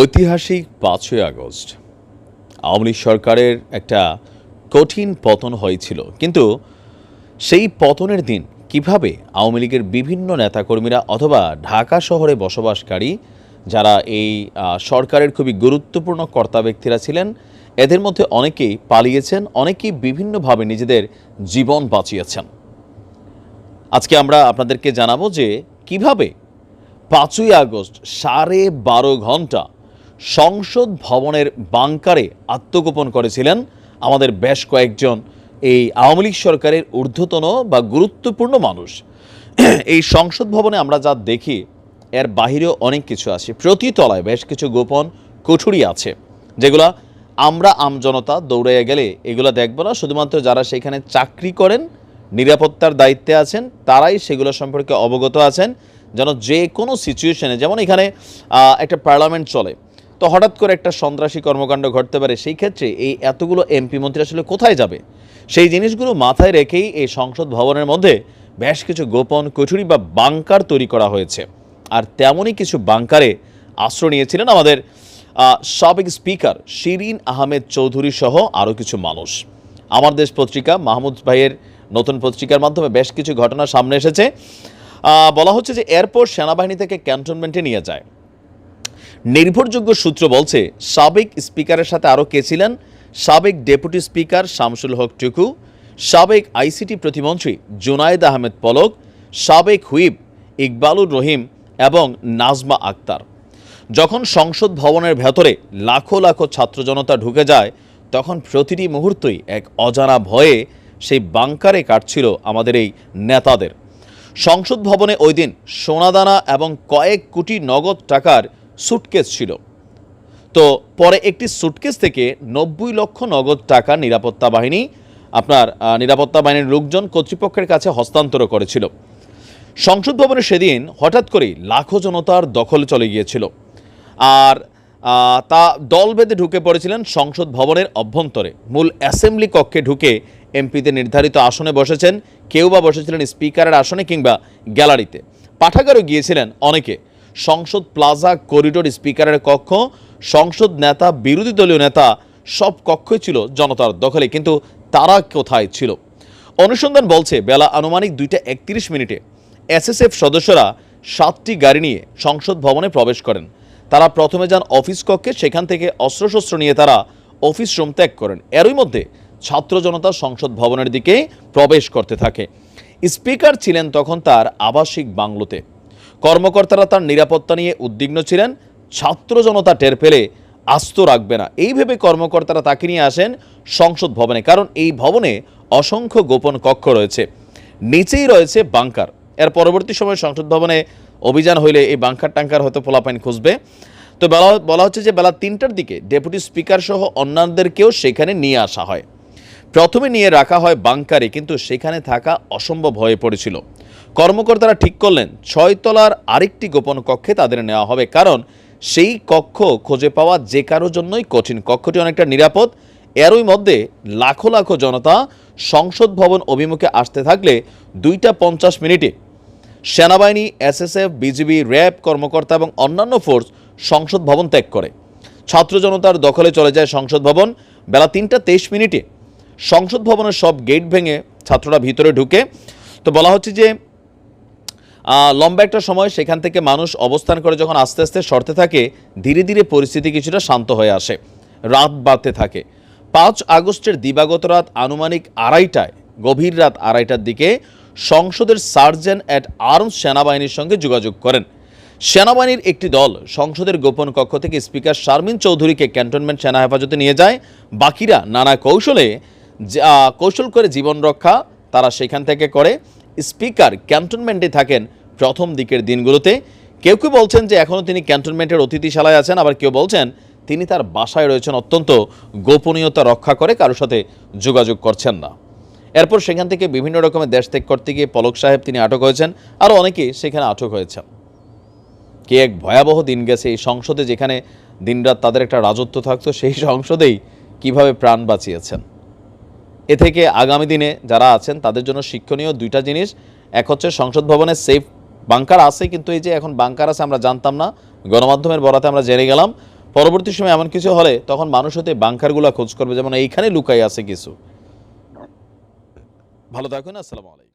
ঐতিহাসিক পাঁচই আগস্ট। আওয়ামী লীগ সরকারের একটা কঠিন পতন হয়েছিল, কিন্তু সেই পতনের দিন কীভাবে আওয়ামী লীগের বিভিন্ন নেতাকর্মীরা অথবা ঢাকা শহরে বসবাসকারী যারা এই সরকারের খুবই গুরুত্বপূর্ণ কর্তা ব্যক্তিরা ছিলেন, এদের মধ্যে অনেকেই পালিয়েছেন, অনেকেই বিভিন্নভাবে নিজেদের জীবন বাঁচিয়েছেন। আজকে আমরা আপনাদেরকে জানাব যে কীভাবে পাঁচই আগস্ট সাড়ে বারো ঘণ্টা সংসদ ভবনের বাংকারে আত্মগোপন করেছিলেন আমাদের বেশ কয়েকজন। এই আওয়ামী লীগ সরকারের ঊর্ধ্বতন বা গুরুত্বপূর্ণ মানুষ। এই সংসদ ভবনে আমরা যা দেখি, এর বাহিরেও অনেক কিছু আছে। প্রতি তলায় বেশ কিছু গোপন কুঠুরি আছে, যেগুলা আমরা আমজনতা দৌড়াইয়া গেলে এগুলো দেখব না। শুধুমাত্র যারা সেখানে চাকরি করেন, নিরাপত্তার দায়িত্বে আছেন, তারাই সেগুলো সম্পর্কে অবগত আছেন। যেন যে কোনো সিচুয়েশনে যেমন এখানে একটা পার্লামেন্ট চলে তো হঠাৎ করে একটা সন্ত্রাসী কর্মকাণ্ড ঘটতে পারে, সেই ক্ষেত্রে এই এতগুলো এমপি মন্ত্রী আসলে কোথায় যাবে? সেই জিনিসগুলো মাথায় রেখেই এই সংসদ ভবনের মধ্যে বেশ কিছু গোপন কুঠুরি বা বাংকার তৈরি করা হয়েছে। আর তেমনই কিছু বাংকারে আশ্রয় নিয়েছিলেন আমাদের সাবেক স্পিকার শিরিন আহমেদ চৌধুরী সহ আরও কিছু মানুষ। আমার দেশ পত্রিকা মাহমুদ ভাইয়ের নতুন পত্রিকার মাধ্যমে বেশ কিছু ঘটনা সামনে এসেছে। বলা হচ্ছে যে এরপর সেনাবাহিনী থেকে ক্যান্টনমেন্টে নিয়ে যায়। নির্ভরযোগ্য সূত্র বলছে, সাবেক স্পিকারের সাথে আরও কে ছিলেন? সাবেক ডেপুটি স্পিকার শামসুল হক টুকু, সাবেক আইসিটি প্রতিমন্ত্রী জুনায়েদ আহমেদ পলক, সাবেক হুইপ ইকবালুর রহিম এবং নাজমা আক্তার। যখন সংসদ ভবনের ভেতরে লাখো লাখো ছাত্র জনতা ঢুকে যায়, তখন প্রতিটি মুহূর্তই এক অজানা ভয়ে সেই বাংকারে কাটছিল আমাদের এই নেতাদের। সংসদ ভবনে ওই দিন সোনাদানা এবং কয়েক কোটি নগদ টাকার সুটকেস ছিল। তো পরে একটি সুটকেস থেকে নব্বই লক্ষ নগদ টাকা নিরাপত্তা বাহিনী, আপনার নিরাপত্তা বাহিনীর লোকজন কর্তৃপক্ষের কাছে হস্তান্তর করেছিল। সংসদ ভবনে সেদিন হঠাৎ করেই লাখো জনতার দখল চলে গিয়েছিল। আর তা দল বেঁধে ঢুকে পড়েছিলেন সংসদ ভবনের অভ্যন্তরে। মূল অ্যাসেম্বলি কক্ষে ঢুকে এমপিতে নির্ধারিত আসনে বসেছেন, কেউ বা বসেছিলেন স্পিকারের আসনে কিংবা গ্যালারিতে পাঠাগারও গিয়েছিলেন অনেকে। সংসদ প্লাজা করিডোর স্পিকারের কক্ষ, সংসদ নেতা, বিরোধী দলীয় নেতা, সব কক্ষই ছিল জনতার দখলে, কিন্তু তারা কোথায় ছিল? অনুসন্ধান বলছে, বেলা আনুমানিক দুইটা একত্রিশ মিনিটে এসএসএফ সদস্যরা সাতটি গাড়ি নিয়ে সংসদ ভবনে প্রবেশ করেন। তারা প্রথমে যান অফিস কক্ষে, সেখান থেকে অস্ত্রশস্ত্র নিয়ে তারা অফিস রুম ত্যাগ করেন। এরই মধ্যে ছাত্র জনতা সংসদ ভবনের দিকে প্রবেশ করতে থাকে। স্পিকার ছিলেন তখন তার আবাসিক বাংলোতে। কর্মকর্তারা তার নিরাপত্তা নিয়ে উদ্বিগ্ন ছিলেন। ছাত্র জনতা টের পেলে আস্ত রাখবে না। এই ভেবে কর্মকর্তারা তাকে নিয়ে আসেন সংসদ ভবনে, কারণ এই ভবনে অসংখ্য গোপন কক্ষ রয়েছে। নিচেই রয়েছে বাংকার। এর পরবর্তী সময়ে সংসদ ভবনে অভিযান হইলে এই বাংকার টাঙ্কার হয়তো পোলাপাইন খুঁজবে। তো বেলা বলা হচ্ছে যে বেলা তিনটার দিকে ডেপুটি স্পিকার সহ অন্যান্যদেরকেও সেখানে নিয়ে আসা হয়। প্রথমে নিয়ে রাখা হয় বাংকারে, কিন্তু সেখানে থাকা অসম্ভব হয়ে পড়েছিল। কর্মকর্তারা ঠিক করলেন, ছয়তলার আরেকটি গোপন কক্ষে তাদের নেওয়া হবে, কারণ সেই কক্ষ খুঁজে পাওয়া যে কারোর জন্যই কঠিন। কক্ষটি অনেকটা নিরাপদ, এরই মধ্যে লাখো লাখো জনতা সংসদ ভবন অভিমুখে আসতে থাকলে দুইটা পঞ্চাশ মিনিটে সেনাবাহিনী, এসএসএফ, বিজিবি, র্যাব, কর্মকর্তা এবং অন্যান্য ফোর্স সংসদ ভবন ত্যাগ করে। ছাত্র জনতার দখলে চলে যায় সংসদ ভবন, বেলা তিনটা তেইশ মিনিটে। সংসদ ভবনের সব গেট ভেঙে ছাত্ররা ভিতরে ঢুকে। তো বলা হচ্ছে যে লম্বা একটা সময় সেখান থেকে মানুষ অবস্থান করে যখন আস্তে আস্তে সরতে থাকে, ধীরে ধীরে পরিস্থিতি কিছুটা শান্ত হয়ে আসে, রাত বাড়তে থাকে। পাঁচ আগস্টের দিবাগত রাত আনুমানিক আড়াইটায়, গভীর রাত আড়াইটার দিকে সংসদের সার্জেন অ্যাট আর্মস সেনাবাহিনীর সঙ্গে যোগাযোগ করেন। সেনাবাহিনীর একটি দল সংসদের গোপন কক্ষ থেকে স্পিকার শারমিন চৌধুরীকে ক্যান্টনমেন্ট সেনা হেফাজতে নিয়ে যায়। বাকিরা নানা কৌশলে কৌশল করে জীবন রক্ষা তারা সেখান থেকে করে। স্পিকার ক্যান্টনমেন্টে থাকেন প্রথম দিকের দিনগুলোতে। কেউ কেউ বলছেন যে এখনও তিনি ক্যান্টনমেন্টের অতিথিশালায় আছেন। আবার কেউ বলছেন তিনি তার বাসায় রয়েছেন অত্যন্ত গোপনীয়তা রক্ষা করে, কারোর সাথে যোগাযোগ করছেন না। এরপর সেখান থেকে বিভিন্ন রকমের দেশ ত্যাগ করতে গিয়ে পলক সাহেব তিনি আটক হয়েছেন। আরও অনেকেই সেখানে আটক হয়েছেন। কে এক ভয়াবহ দিন গেছে এই সংসদে যেখানে দিনরাত তাদের একটা রাজত্ব থাকতো, সেই সংসদেই কীভাবে প্রাণ বাঁচিয়েছেন। এ থেকে আগামী দিনে যারা আছেন, তাদের জন্য শিক্ষণীয় দুইটা জিনিস। এক হচ্ছে সংসদ ভবনে সেফ বাংকার আছে, কিন্তু এই যে এখন বাংকার আছে আমরা জানতাম না, গণমাধ্যমের বরাতে আমরা জেনে গেলাম। পরবর্তী সময় এমন কিছু হলে তখন মানুষ হতে বাংকারগুলো খোঁজ করবে, যেমন এইখানে লুকাই আছে কিছু। ভালো থাকুন, আসসালামু আলাইকুম।